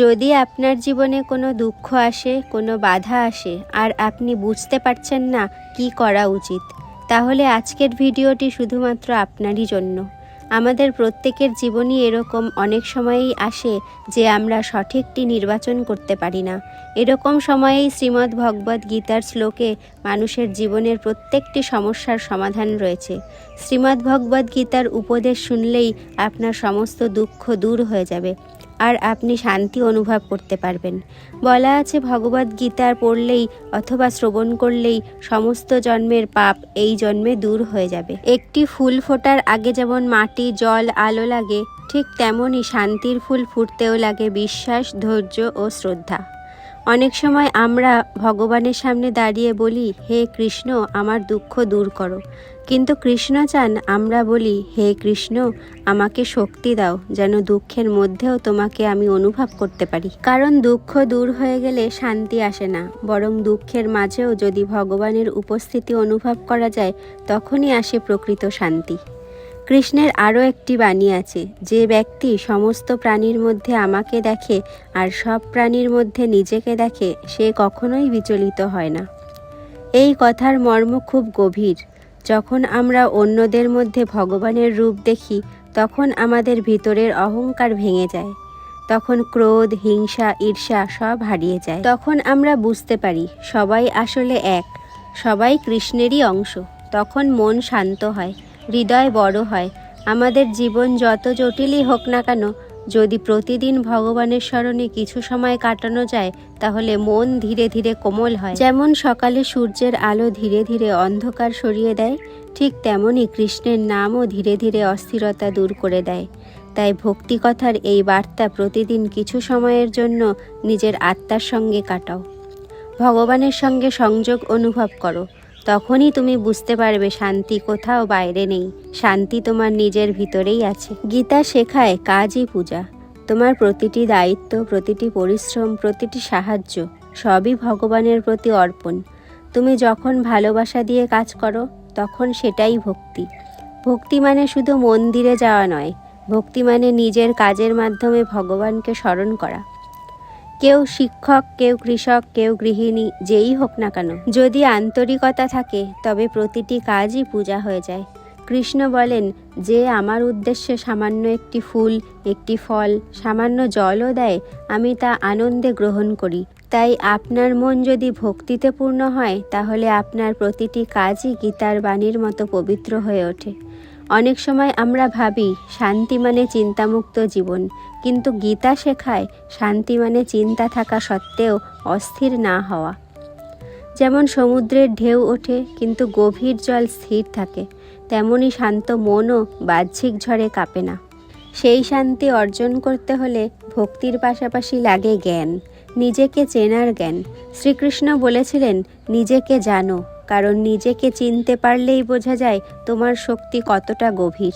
যদি আপনার জীবনে কোনো দুঃখ আসে, কোনো বাধা আসে, আর আপনি বুঝতে পারছেন না কি করা উচিত, তাহলে আজকের ভিডিওটি শুধুমাত্র আপনারই জন্য। আমাদের প্রত্যেকের জীবনই এরকম অনেক সময়ই আসে যে আমরা সঠিকটি নির্বাচন করতে পারি না। এরকম সময়েই শ্রীমদ্ ভগবদ গীতার শ্লোকে মানুষের জীবনের প্রত্যেকটি সমস্যার সমাধান রয়েছে। শ্রীমদ্ ভগবদ গীতার উপদেশ শুনলেই আপনার সমস্ত দুঃখ দূর হয়ে যাবে। আর আপনি শান্তি অনুভব করতে পারবেন। বলা আছে ভগবদ গীতার পড়লেই অথবা শ্রবণ করলেই সমস্ত জন্মের পাপ এই জন্মে দূর হয়ে যাবে। একটি ফুল ফোটার আগে যেমন মাটি, জল, আলো লাগে, ঠিক তেমনই শান্তির ফুল ফুটতেও লাগে বিশ্বাস, ধৈর্য ও শ্রদ্ধা। অনেক সময় আমরা ভগবানের সামনে দাঁড়িয়ে বলি, হে কৃষ্ণ, আমার দুঃখ দূর করো। কিন্তু কৃষ্ণ চান, আমরা বলি, হে কৃষ্ণ, আমাকে শক্তি দাও, যেন দুঃখের মধ্যেও তোমাকে আমি অনুভব করতে পারি। কারণ দুঃখ দূর হয়ে গেলে শান্তি আসে না, বরং দুঃখের মাঝেও যদি ভগবানের উপস্থিতি অনুভব করা যায়, তখনই আসে প্রকৃত শান্তি। কৃষ্ণের আরও একটি বাণী আছে, যে ব্যক্তি সমস্ত প্রাণীর মধ্যে আমাকে দেখে আর সব প্রাণীর মধ্যে নিজেকে দেখে, সে কখনোই বিচলিত হয় না। এই কথার মর্ম খুব গভীর। যখন আমরা অন্যদের মধ্যে ভগবানের রূপ দেখি, তখন আমাদের ভিতরের অহংকার ভেঙে যায়। তখন ক্রোধ, হিংসা, ঈর্ষা সব হারিয়ে যায়। তখন আমরা বুঝতে পারি, সবাই আসলে এক, সবাই কৃষ্ণেরই অংশ। তখন মন শান্ত হয় হৃদয় বড় হয়। আমাদের জীবন যত জটিলই হোক না কেন, যদি প্রতিদিন ভগবানের স্মরণে কিছু সময় কাটানো যায়, তাহলে মন ধীরে ধীরে কোমল হয়। যেমন সকালে সূর্যের আলো ধীরে ধীরে অন্ধকার সরিয়ে দেয়, ঠিক তেমনই কৃষ্ণের নামও ধীরে ধীরে অস্থিরতা দূর করে দেয়। তাই ভক্তিকথার এই বার্তা প্রতিদিন কিছু সময়ের জন্য নিজের আত্মার সঙ্গে কাটাও। ভগবানের সঙ্গে সংযোগ অনুভব করো। তখনই তুমি বুঝতে পারবে শান্তি কোথাও বাইরে নেই। শান্তি তোমার নিজের ভিতরেই আছে। গীতা শেখায় কাজই পূজা। তোমার প্রতিটি দায়িত্ব, প্রতিটি পরিশ্রম, প্রতিটি সাহায্য সবই ভগবানের প্রতি অর্পণ। তুমি যখন ভালোবাসা দিয়ে কাজ করো, তখন সেটাই ভক্তি। ভক্তি মানে শুধু মন্দিরে যাওয়া নয়, ভক্তি মানে নিজের কাজের মাধ্যমে ভগবানকে স্মরণ করা। কেউ শিক্ষক, কেউ কৃষক, কেউ গৃহিণী, যেই হোক না কেন। যদি আন্তরিকতা থাকে, তবে প্রতিটি কাজই পূজা হয়ে যায়। কৃষ্ণ বলেন, যে আমার উদ্দেশ্যে সামান্য একটি ফুল, একটি ফল, সামান্য জলও দেয়, আমি তা আনন্দে গ্রহণ করি। তাই আপনার মন যদি ভক্তিতে পূর্ণ হয়, তাহলে আপনার প্রতিটি কাজই গীতার বাণীর মতো পবিত্র হয়ে ওঠে। অনেক সময় আমরা ভাবি, শান্তি মানে চিন্তামুক্ত জীবন। কিন্তু গীতা শেখায়, শান্তি মানে চিন্তা থাকা সত্ত্বেও অস্থির না হওয়া। যেমন সমুদ্রের ঢেউ ওঠে, কিন্তু গভীর জল স্থির থাকে। তেমনই শান্ত মনও বাহ্যিক ঝড়ে কাঁপে না। সেই শান্তি অর্জন করতে হলে ভক্তির পাশাপাশি লাগে জ্ঞান। নিজেকে চেনার জ্ঞান। শ্রীকৃষ্ণ বলেছিলেন, নিজেকে জানো কারণ নিজেকে চিনতে পারলেই বোঝা যায় তোমার শক্তি কতটা গভীর।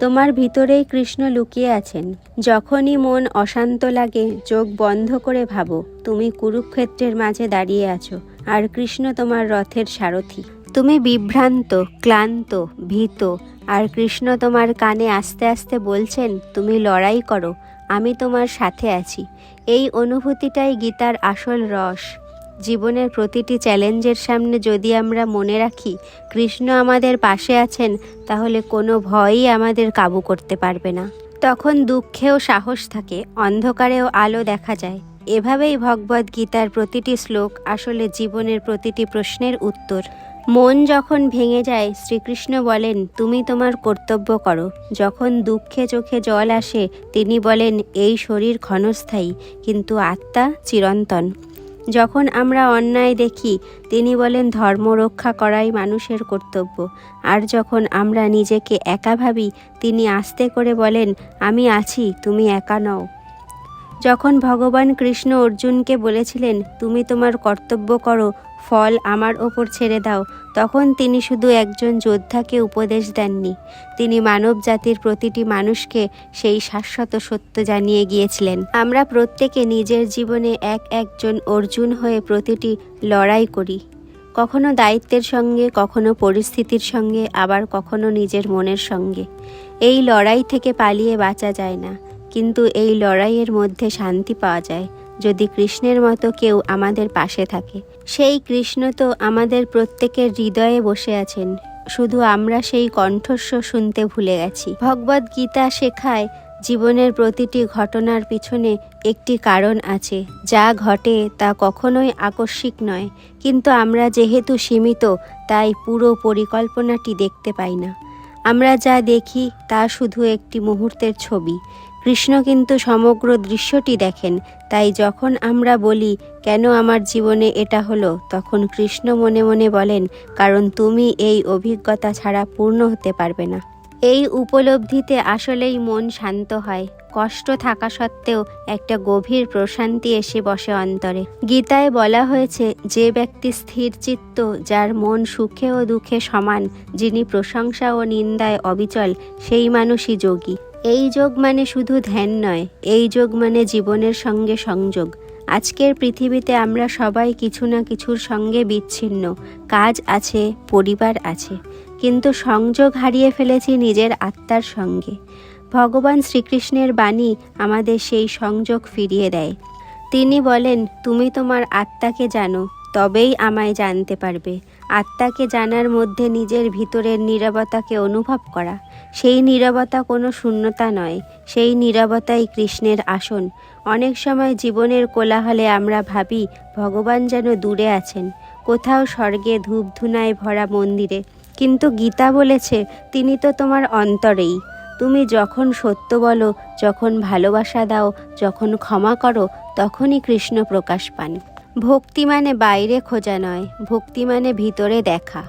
তোমার ভিতরেই কৃষ্ণ লুকিয়ে আছেন। যখনই মন অশান্ত লাগে, চোখ বন্ধ করে ভাবো, তুমি কুরুক্ষেত্রের মাঝে দাঁড়িয়ে আছো, আর কৃষ্ণ তোমার রথের সারথি। তুমি বিভ্রান্ত, ক্লান্ত, ভীত, আর কৃষ্ণ তোমার কানে আস্তে আস্তে বলছেন, তুমি লড়াই করো, আমি তোমার সাথে আছি। এই অনুভূতিটাই গীতার আসল রস। জীবনের প্রতিটি চ্যালেঞ্জের সামনে যদি আমরা মনে রাখি কৃষ্ণ আমাদের পাশে আছেন, তাহলে কোনো ভয়ই আমাদের কাবু করতে পারবে না। তখন দুঃখেও সাহস থাকে, অন্ধকারেও আলো দেখা যায়। এভাবেই ভগবদ গীতার প্রতিটি শ্লোক আসলে জীবনের প্রতিটি প্রশ্নের উত্তর। মন যখন ভেঙে যায়, শ্রীকৃষ্ণ বলেন, তুমি তোমার কর্তব্য করো। যখন দুঃখে চোখে জল আসে, তিনি বলেন, এই শরীর ক্ষণস্থায়ী, কিন্তু আত্মা চিরন্তন। যখন আমরা অন্যায় দেখি, তিনি বলেন, ধর্ম রক্ষা করাই মানুষের কর্তব্য। আর যখন আমরা নিজেকে একা ভাবি, তিনি আস্তে করে বলেন, আমি আছি, তুমি একা নও। যখন ভগবান কৃষ্ণ অর্জুনকে বলেছিলেন, তুমি তোমার কর্তব্য করো, ফল আমার ওপর ছেড়ে দাও। তখন তিনি শুধু একজন যোদ্ধাকে উপদেশ দেননি, তিনি মানব জাতির প্রতিটি মানুষকে সেই শাশ্বত সত্য জানিয়ে গিয়েছিলেন। আমরা প্রত্যেকে নিজের জীবনে এক একজন অর্জুন হয়ে প্রতিটি লড়াই করি। কখনো দায়িত্বের সঙ্গে, কখনো পরিস্থিতির সঙ্গে, আবার কখনো নিজের মনের সঙ্গে। এই লড়াই থেকে পালিয়ে বাঁচা যায় না, কিন্তু এই লড়াইয়ের মধ্যে শান্তি পাওয়া যায়। যদি কৃষ্ণের মতো কেউ আমাদের পাশে থাকে। সেই কৃষ্ণ তো আমাদের প্রত্যেকের হৃদয়ে বসে আছেন। শুধু আমরা সেই কণ্ঠস্বর শুনতে ভুলে গেছি। ভগবদ গীতা শেখায় জীবনের প্রতিটি ঘটনার পিছনে একটি কারণ আছে। যা ঘটে তা কখনোই আকস্মিক নয়। কিন্তু আমরা যেহেতু সীমিত, তাই পুরো পরিকল্পনাটি দেখতে পাই না। আমরা যা দেখি তা শুধু একটি মুহূর্তের ছবি। কৃষ্ণ কিন্তু সমগ্র দৃশ্যটি দেখেন। তাই যখন আমরা বলি, কেন আমার জীবনে এটা হলো? তখন কৃষ্ণ মনে মনে বলেন, কারণ তুমি এই অভিজ্ঞতা ছাড়া পূর্ণ হতে পারবে না। এই উপলব্ধিতে আসলেই মন শান্ত হয়। কষ্ট থাকা সত্ত্বেও একটা গভীর প্রশান্তি এসে বসে অন্তরে। গীতায় বলা হয়েছে, যে ব্যক্তি স্থির চিত্ত, যার মন সুখে ও দুঃখে সমান, যিনি প্রশংসা ও নিন্দায় অবিচল, সেই মানুষই যোগী। এই যোগ মানে শুধু ধ্যান নয়, এই যোগ মানে জীবনের সঙ্গে সংযোগ। আজকের পৃথিবীতে আমরা সবাই কিছু না কিছুর সঙ্গে বিচ্ছিন্ন, কাজ আছে, পরিবার আছে, কিন্তু সংযোগ হারিয়ে ফেলেছি নিজের আত্মার সঙ্গে। ভগবান শ্রীকৃষ্ণের বাণী আমাদের সেই সংযোগ ফিরিয়ে দেয়। তিনি বলেন, তুমি তোমার আত্মাকে জানো, তবেই আমায় জানতে পারবে। আত্মাকে জানার মধ্যে নিজের ভিতরের নীরবতাকে অনুভব করা। সেই নীরবতা কোনো শূন্যতা নয়, সেই নীরবতাই কৃষ্ণের আসন। অনেক সময় জীবনের কোলাহলে আমরা ভাবি, ভগবান যেন দূরে আছেন, কোথাও স্বর্গে ধূপধুনায় ভরা মন্দিরে। কিন্তু গীতা বলেছে, তিনি তো তোমার অন্তরেই। তুমি যখন সত্য বলো, যখন ভালোবাসা দাও, যখন ক্ষমা করো, তখনই কৃষ্ণ প্রকাশ পান। ভক্তি মানে বাইরে খোঁজা নয়, ভক্তি মানে ভিতরে দেখা।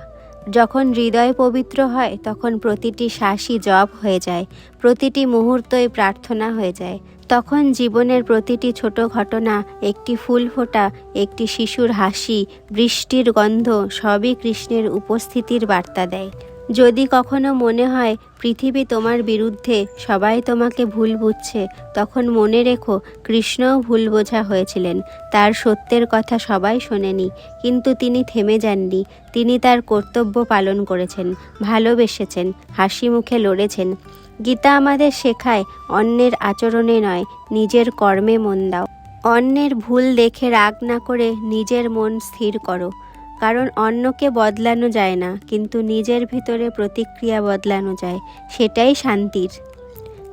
যখন হৃদয় পবিত্র হয়, তখন প্রতিটি শ্বাসই জপ হয়ে যায়, প্রতিটি মুহূর্তই প্রার্থনা হয়ে যায়। তখন জীবনের প্রতিটি ছোট ঘটনা, একটি ফুল ফোটা, একটি শিশুর হাসি, বৃষ্টির গন্ধ, সবই কৃষ্ণের উপস্থিতির বার্তা দেয়। যদি কখনো মনে হয় পৃথিবী তোমার বিরুদ্ধে সবাই তোমাকে ভুল বুঝছে, তখন মনে রেখো কৃষ্ণও ভুল বোঝা হয়েছিলেন। তার সত্যের কথা সবাই শোনেনি, কিন্তু তিনি থেমে যাননি। তিনি তার কর্তব্য পালন করেছেন, ভালোবেসেছেন, হাসি মুখে লড়েছেন। গীতা আমাদের শেখায়, অন্যের আচরণে নয়, নিজের কর্মে মন দাও। অন্যের ভুল দেখে রাগ না করে নিজের মন স্থির করো। কারণ অন্যকে বদলানো যায় না, কিন্তু নিজের ভিতরে প্রতিক্রিয়া বদলানো যায়, সেটাই শান্তির।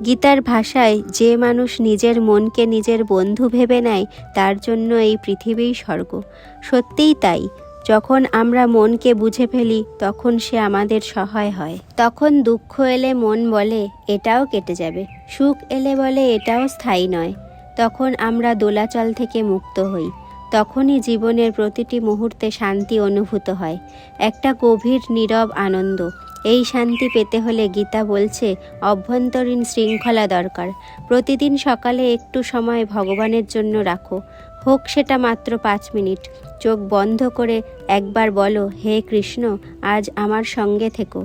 গীতার ভাষায় যে মানুষ নিজের মনকে নিজের বন্ধু ভেবে নেয়, তার জন্য এই পৃথিবীই স্বর্গ। সত্যিই তাই। যখন আমরা মনকে বুঝে ফেলি, তখন সে আমাদের সহায় হয়। তখন দুঃখ এলে মন বলে, এটাও কেটে যাবে। সুখ এলে বলে, এটাও স্থায়ী নয়। তখন আমরা দোলাচল থেকে মুক্ত হই। তখনই জীবনের প্রতিটি মুহূর্তে শান্তি অনুভূত হয়। একটা গভীর, নীরব আনন্দ। এই শান্তি পেতে হলে গীতা বলছে, অভ্যন্তরীণ শৃঙ্খলা দরকার। প্রতিদিন সকালে একটু সময় ভগবানের জন্য রাখো। হোক সেটা মাত্র পাঁচ মিনিট। চোখ বন্ধ করে একবার বলো, হে কৃষ্ণ, আজ আমার সঙ্গে থেকো।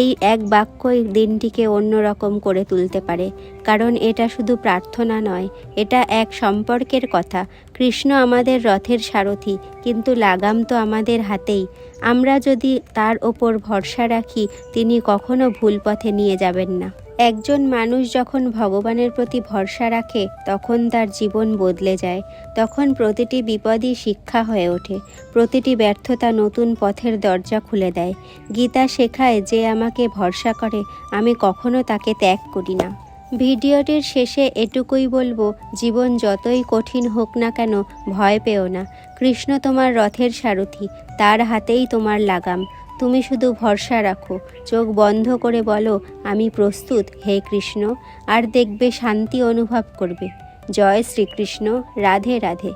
এই এক বাক্যই দিনটিকে অন্যরকম করে তুলতে পারে, কারণ এটা শুধু প্রার্থনা নয়, এটা এক সম্পর্কের কথা। কৃষ্ণ আমাদের রথের সারথি, কিন্তু লাগাম তো আমাদের হাতেই। আমরা যদি তার ওপর ভরসা রাখি, তিনি কখনো ভুল পথে নিয়ে যাবেন না। একজন মানুষ যখন ভগবানের প্রতি ভরসা রাখে, তখন তার জীবন বদলে যায়। তখন প্রতিটি বিপদই শিক্ষা হয়ে ওঠে। প্রতিটি ব্যর্থতা নতুন পথের দরজা খুলে দেয়। গীতা শেখায় যে আমাকে ভরসা করে, আমি কখনো তাকে ত্যাগ করি না। ভিডিওটির শেষে এটুকুই বলব, জীবন যতই কঠিন হোক না কেন, ভয় পেও না। কৃষ্ণ তোমার রথের সারথি, তার হাতেই তোমার লাগাম। তুমি শুধু ভরসা রাখো, চোখ বন্ধ করে বলো, আমি প্রস্তুত, হে কৃষ্ণ। আর দেখবে শান্তি অনুভব করবে। জয় শ্রীকৃষ্ণ, রাধে রাধে।